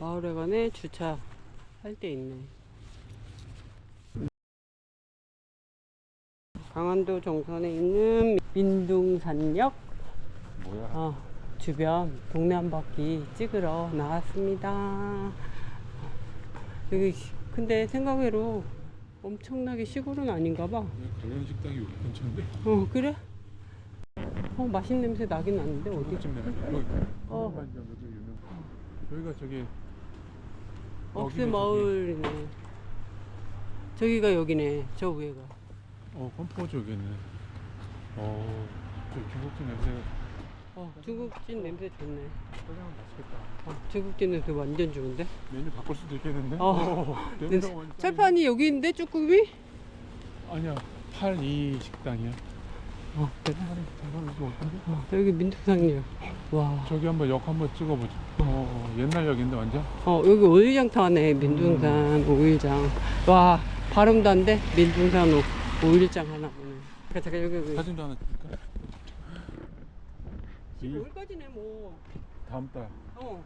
마을회관에 주차 할 때 있네. 강원도 정선에 있는 민둥산역 뭐야? 어, 주변 동네 한 바퀴 찍으러 나왔습니다. 여기 근데 생각외로 엄청나게 시골은 아닌가 봐. 관련 식당이 여기 근처인데? 어 그래? 어 맛있는 냄새 나긴 나는데 어디? 여기 어. 유명. 여기가 저기 억새 여기는 마을이네. 저기가 여기네. 저 위에가. 어 컴포즈 여기네. 어, 저 중국집 냄새. 어 중국집 냄새 좋네. 짜장면 맛있겠다. 어, 중국집 냄새 완전 좋은데? 메뉴 바꿀 수도 있겠는데? 어, 냄새 냄새. 완전 철판이 여기 있는데 쭈꾸미? 아니야 82 식당이야. 어, 어떤데? 어, 여기 민둥산역. 와. 저기 한번 역 한번 찍어보자. 어 옛날 역인데 완전. 어 여기 오일장터네 민둥산 오일장. 와 발음도 안 돼. 민둥산 오, 오일장 하나 보네. 잠깐 잠깐 여기 여기. 사진도 하나 찍을까? 이 여기까지네 뭐. 다음 달. 어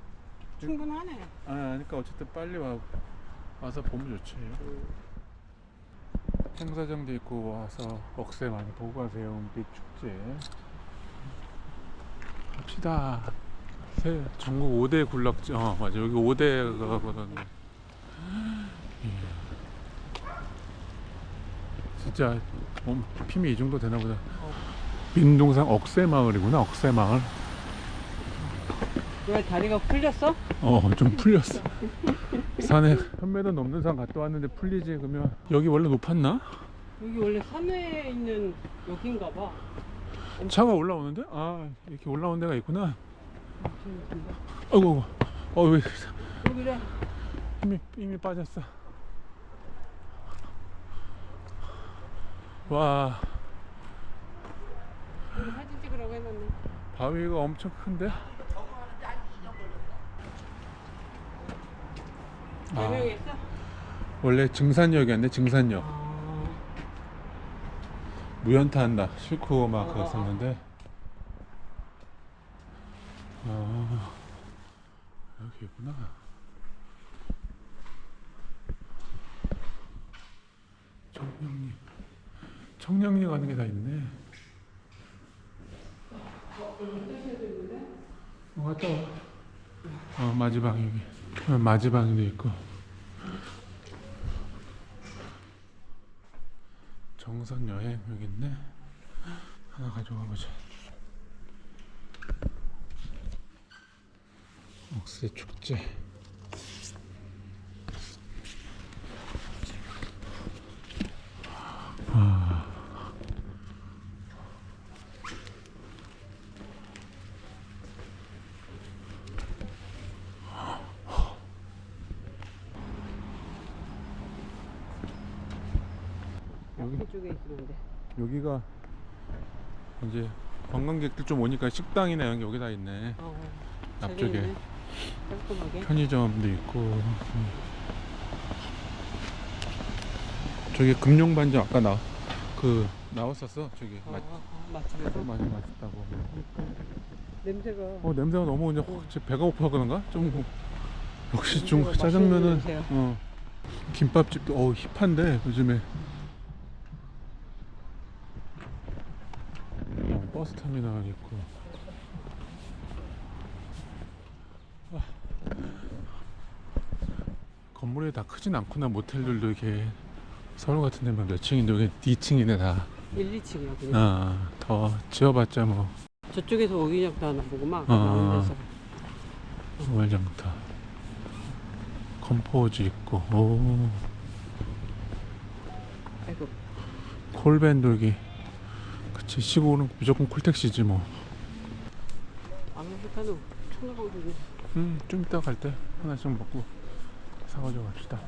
충분하네. 아, 그러니까 어쨌든 빨리 와 와서 보면 좋지. 행사장도 있고 와서 억새 많이 보고 가세요. 은빛 축제. 갑시다. 새 전국 5대 군락지. 어 맞아 여기 5대가 거든요. 진짜 몸 힘이 이 정도 되나 보다. 민동산 억새 마을이구나. 억새 마을. 왜 다리가 풀렸어? 어, 좀 풀렸어. 산에 1000m 넘는 산 갔다 왔는데 풀리지 그러면 여기 원래 높았나? 여기 원래 산에 있는 여긴가 봐. 차가 올라오는데? 아, 이렇게 올라온 데가 있구나. 어이구, 어, 왜 여기래. 힘이, 힘이 빠졌어. 와, 여기 사진 찍으라고 해놨네. 바위가 엄청 큰데? 유명했어? 원래 증산역이었네, 증산역. 아, 무연타 한다. 싣고 막 어, 어, 그랬었는데. 아, 여기구나. 청량리. 청량리 가는 게 다 있네. 어, 갔다 와. 어, 마지막 여기. 어, 마지막도 있고. 정선 여행 여기 있네. 하나 가져가 보자. 억새 축제. 여기 이쪽에 있는데. 여기가 이제 관광객들 좀 오니까 식당이나 이런 게 여기 다 있네. 어, 앞쪽에. 잘 있네. 깔끔하게. 편의점도 있고. 음. 저기 금룡반점 아까 나 그 나왔었어 저기 어, 맛 어, 어, 맛집에서 많이 맛있다고. 냄새가. 어 냄새가 너무 이제 확- 제 배가 고파 그런가? 좀 역시 냄새가 맛있는 짜장면은 냄새야. 어 김밥집도 어 힙한데 요즘에 버스 터미널 있고 아. 건물이 다 크진 않구나 모텔들도 이렇게 서울 같은 데만 몇 층인데 여기 2층이네 다. 1, 2층이야 그냥. 아, 더 지어봤자 뭐 저쪽에서 오기장도 하나 보고만 어, 나오는 데서. 월장터 컴포즈 있고 오 아이고. 콜밴 돌기 그치 시골은 무조건 콜택시지 뭐 아메리카노 천하방송이 음, 좀 이따 갈 때 하나씩 먹고 사가지고 갑시다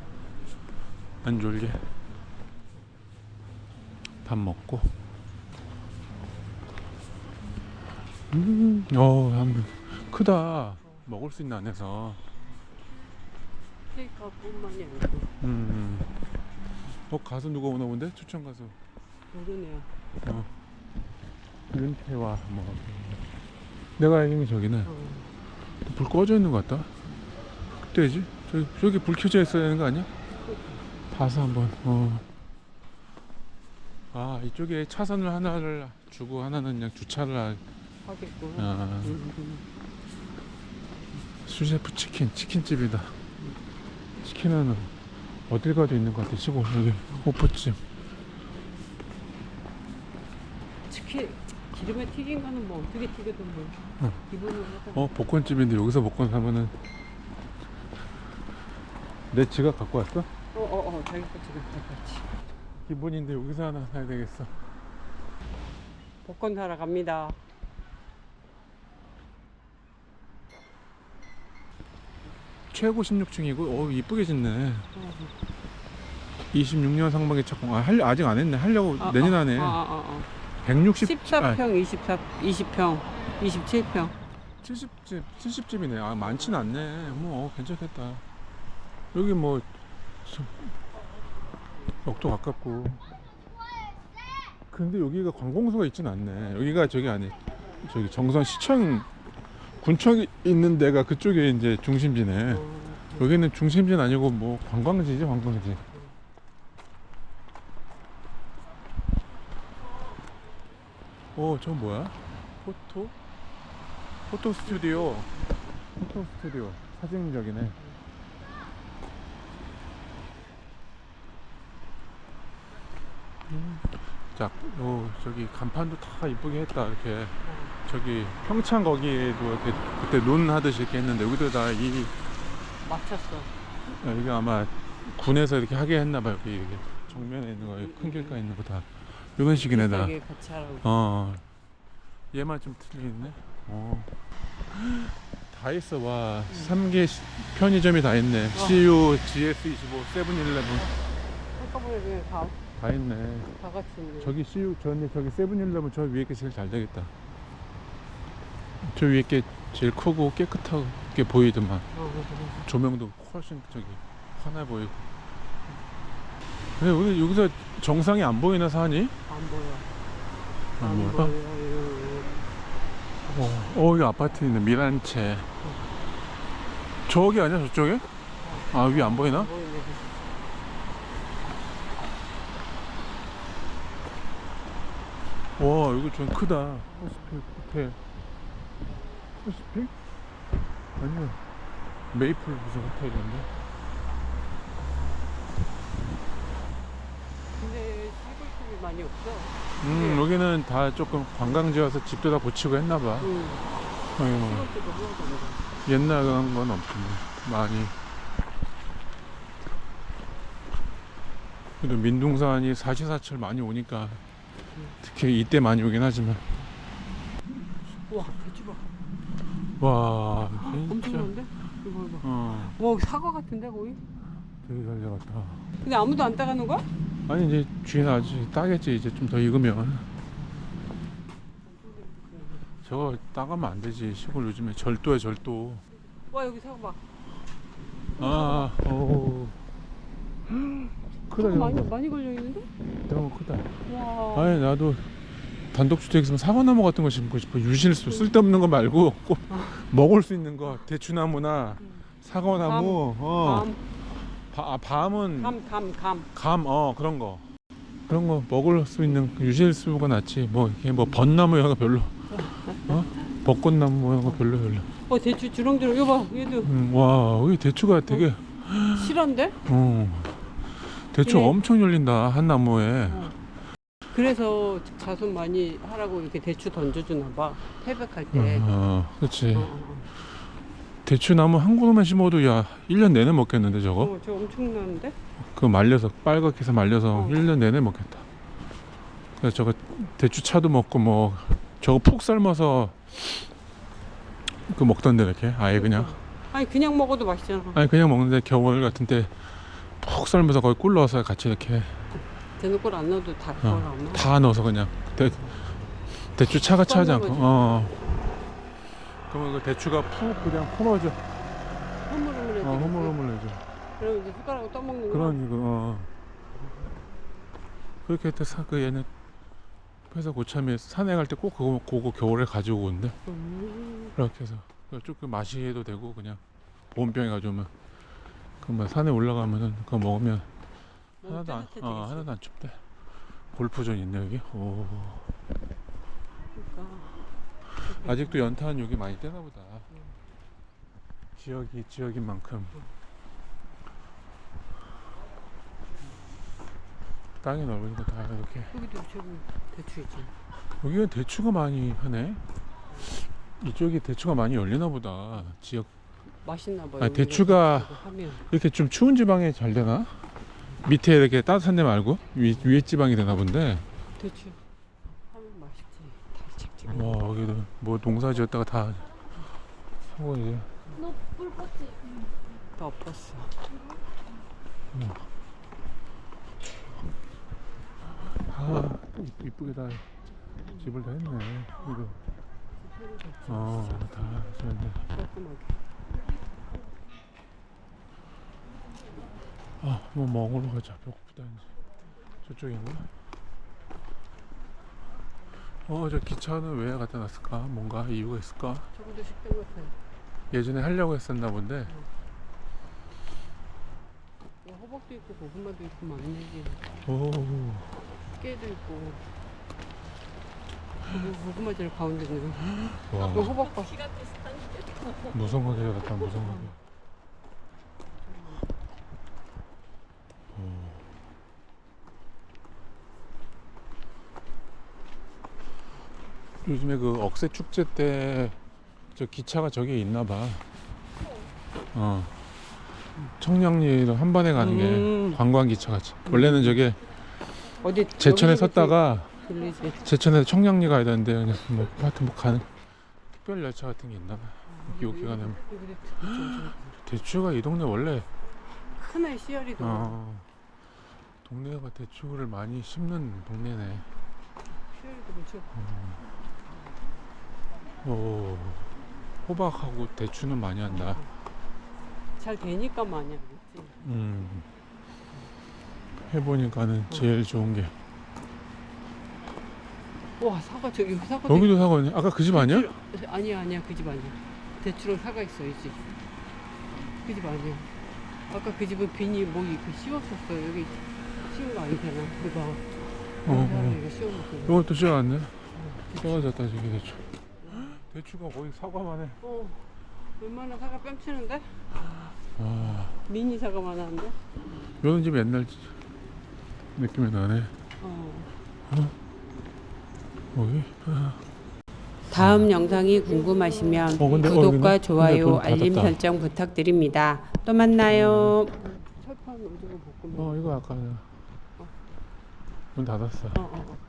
안 졸게 밥 먹고 음, 어, 한- 크다 먹을 수 있는 안에서 케이크뿐만이 아니고 음. 어 가수 누가 오나 본데? 추천 가수. 모르네요. 어. 윤태와 뭐. 내가 알기로는 저기는 어. 불 꺼져 있는 것 같다. 되지? 저기, 저기 불 켜져 있어야 되는 거 아니야? 봐서 한번 어. 아 이쪽에 차선을 하나를 주고 하나는 그냥 주차를 하- 하겠고. 아, 음. 수제프 치킨 치킨집이다 치킨은 어딜 가도 있는 것 같아 시골 여기 호프집 치킨 기름에 튀긴 거는 뭐 어떻게 튀겨도 뭐 응. 기본으로 하다. 어 복권집인데 여기서 복권 사면은 내 지갑 갖고 왔어? 어어어 자기 거 지금 같이. 기본인데 여기서 하나 사야 되겠어 복권 사러 갑니다. 최고 16층이고 어 이쁘게 짓네 어. 26년 상반기 착공 아 할, 아직 안 했네 하려고 아, 내년 아, 안에 아, 아, 아. 160 14평, 24, 20평, 27평. 70집 70집이네. 아 많진 않네. 뭐 어, 괜찮겠다. 여기 뭐 저- 역도 가깝고. 근데 여기가 관공서가 있진 않네. 여기가 저기 아니 저기 정선 시청 군청이 있는 데가 그쪽에 이제 중심지네. 어, 여기는 중심지는 아니고 뭐 관광지지 관광지 어, 저 뭐야? 포토? 포토 스튜디오. 포토 스튜디오. 사진적이네. 음. 자, 어, 저기 간판도 다 이쁘게 했다. 이렇게 저기 평창 거기에도 이렇게 그때 논 하듯이 이렇게 했는데 여기도 다 이 맞췄어. 여기 아마 군에서 이렇게 하게 했나 봐요. 여기 이렇게 정면에 있는 거, 큰 길가에 있는 거 다 이런 식이네 다. 비싸게 같이 하라고. 어. 얘만 좀 틀리네. 어. 다 있어 와. 3개 편의점이 다 있네. CU, GS25, 세븐일레븐 한꺼번에 그냥 다, 다 있네. 다 같이 있네. 저기 CU 저기 저기 세븐일레븐 저 위에 게 제일 잘 되겠다. 저 위에 게 제일 크고 깨끗하게 보이더만. 어, 어, 어. 조명도 훨씬 저기 환해 보이고. 근데 오늘 여기서 정상이 안 보이나 산이? 안 보여. 안 안 보여? 어, 어, 여기 아파트 있네. 미란채. 저기 아니야, 저쪽에? 아, 위 안 보이나? 안. 와, 여기 좀 크다. 호스필 호텔. 호스필? 아니야. 메이플 무슨 호텔인데 시골집이 많이 없어. 음, 여기는 다 조금 관광지여서 집도 다 고치고 했나봐. 응. 여기 뭐 옛날 건 뭐. 많이. 그래도 민둥산이 사시사철 많이 오니까 특히 이때 많이 오긴 하지만 와, 대추 봐. 와 진짜 엄청난데? 이거 봐. 어 와, 사과 같은데 거의? 되게 잘 잡았다 근데 아무도 안 따가는 거야? 아니 이제 주인 아직 따겠지 이제 좀 더 익으면. 저거 따가면 안 되지 시골 요즘에. 절도야 절도. 와, 여기 사과 봐. 아 오. 크다 사과 많이 많이 걸려 있는데? 너무 크다. 와. 아니 나도 단독주택 있으면 사과나무 같은 거 심고 싶어. 유실수 쓸데없는 거 말고 꼭 먹을 수 있는 거 대추나무나 사과나무 어. 감, 바, 아, 밤은 감, 감, 감. 감, 어 그런 거 그런 거 먹을 수 있는 그 유실수가 낫지 뭐 이게 뭐 벚나무 이런 거 별로 어 벚꽃나무 이런 거 별로 별로 어, 대추 주렁주렁. 이거 봐, 얘도 음, 와 여기 대추가 되게 실한데? 어 대추 얘네- 엄청 열린다 한 나무에 어. 그래서 자손 많이 하라고 이렇게 대추 던져주나 봐. 태백할 때. 어 그렇지 어, 어, 대추나무 한 그루만 심어도 야 1년 내내 먹겠는데 어. 저거 어, 저 엄청나는데? 그거 말려서 빨갛게 해서 말려서 어. 1년 내내 먹겠다 그래서 저거 대추차도 먹고 뭐 저거 푹 삶아서 그 먹던데 이렇게 아예 그냥 아니 그냥 먹어도 맛있잖아. 아니 그냥 먹는데 겨울 같은 때 푹 삶아서 거기 꿀 넣어서 같이 이렇게 대놓고 안 넣어도 다 그걸 아마. 다 넣어서 그냥 대, 대추 차가 차지 않고 거지. 어 그러면 그 대추가 푹 그냥 품어져 흐물흐물해지. 어 흐물흐물해져 그럼 이제 숟가락으로 떠먹는 거. 그런 이거 어. 그렇게 해서 사, 그 얘는 회사 고참이 산에 갈 때 꼭 그거 그거 겨울에 가지고 오는데 음. 이렇게 해서 조금 마시해도 되고 그냥 보온병에 가져오면 그뭐 산에 올라가면은 그거 먹으면 하나도 안, 어. 하나도 안 춥대. 골프존 있네 여기. 오. 아직도 연탄 여기 많이 뜨나 보다. 지역이 지역인 만큼. 땅이 넓으니까 다 이렇게. 여기도 저기 대추 있잖아. 여기가 대추가 많이 하네. 이쪽이 대추가 많이 열리나 보다. 지역 맛있나 봐요. 아니, 대추가- 하면 이렇게 좀 추운 지방에 잘 되나? 밑에 이렇게 따뜻한 데 말고 위, 위에 지방이 되나 본데. 대추 하면 맛있지. 달짝지근. 와 뭐 농사 지었다가 다 하고 이제 다 엎었어. 아 이- 이쁘게 다 집을 다 했네. 이거 어다 지었네. 깔끔하게. 아뭐 먹으러 가자. 배고프다 이제. 저쪽인가? 어 저 기차는 왜 갖다 놨을까? 뭔가 이유가 있을까? 저기도 식당 같아요. 예전에 하려고 했었나 본데. 어, 호박도 있고 고구마도 있고 많네. 오. 깨도 있고. 고구- 고구마 제일 가운데는. 와그 호박 봐. 무성하게 갖다 무성하게. 오. 요즘에 그 억새 축제 때 저 기차가 저기 있나 봐. 어. 청량리로 한 번에 가는 음. 게 관광 기차 같이. 원래는 저게 어디 제천에 섰다가 들리지. 제천에서 청량리 가야 되는데 그냥 뭐 하여튼 뭐 가는 특별 열차 같은 게 있나 봐. 나면. 여기 대추 대추가 이 동네 원래 하나의 씨알이도. 어, 동네가 대추를 많이 심는 동네네. 씨알이도 그렇죠. 오, 호박하고 대추는 많이 한다. 잘 되니까 많이 하겠지. 음, 해보니까는 제일 좋은 게 와 사과 저기 사과. 여기도 사과네. 아까 그 집 아니야? 대추- 아니야 아니야 그 집 아니야. 대추랑 사과 있어 이 집. 그 집 아니야. 아까 그 집은 비니 뭐 이거 씌웠었어 여기 씌운 거 아니잖아. 그거. 어, 어, 어. 이거 씌워놓고. 이것도 씌워놨네. 씌워졌다 저기 대추. 대추가 거의 사과만 해. 어. 웬만한 사과 뺨치는데? 와, 미니 사과만 하는데? 이런 집 옛날 느낌이 나네. 어. 여기. 아, 다음 영상이 궁금하시면 어, 근데- 어, 구독과 근데- 좋아요, 근데 알림. 설정 부탁드립니다. 또 만나요. 철판 오징어 볶음면. 어, 이거 아까 문 닫았어. 어, 어, 어.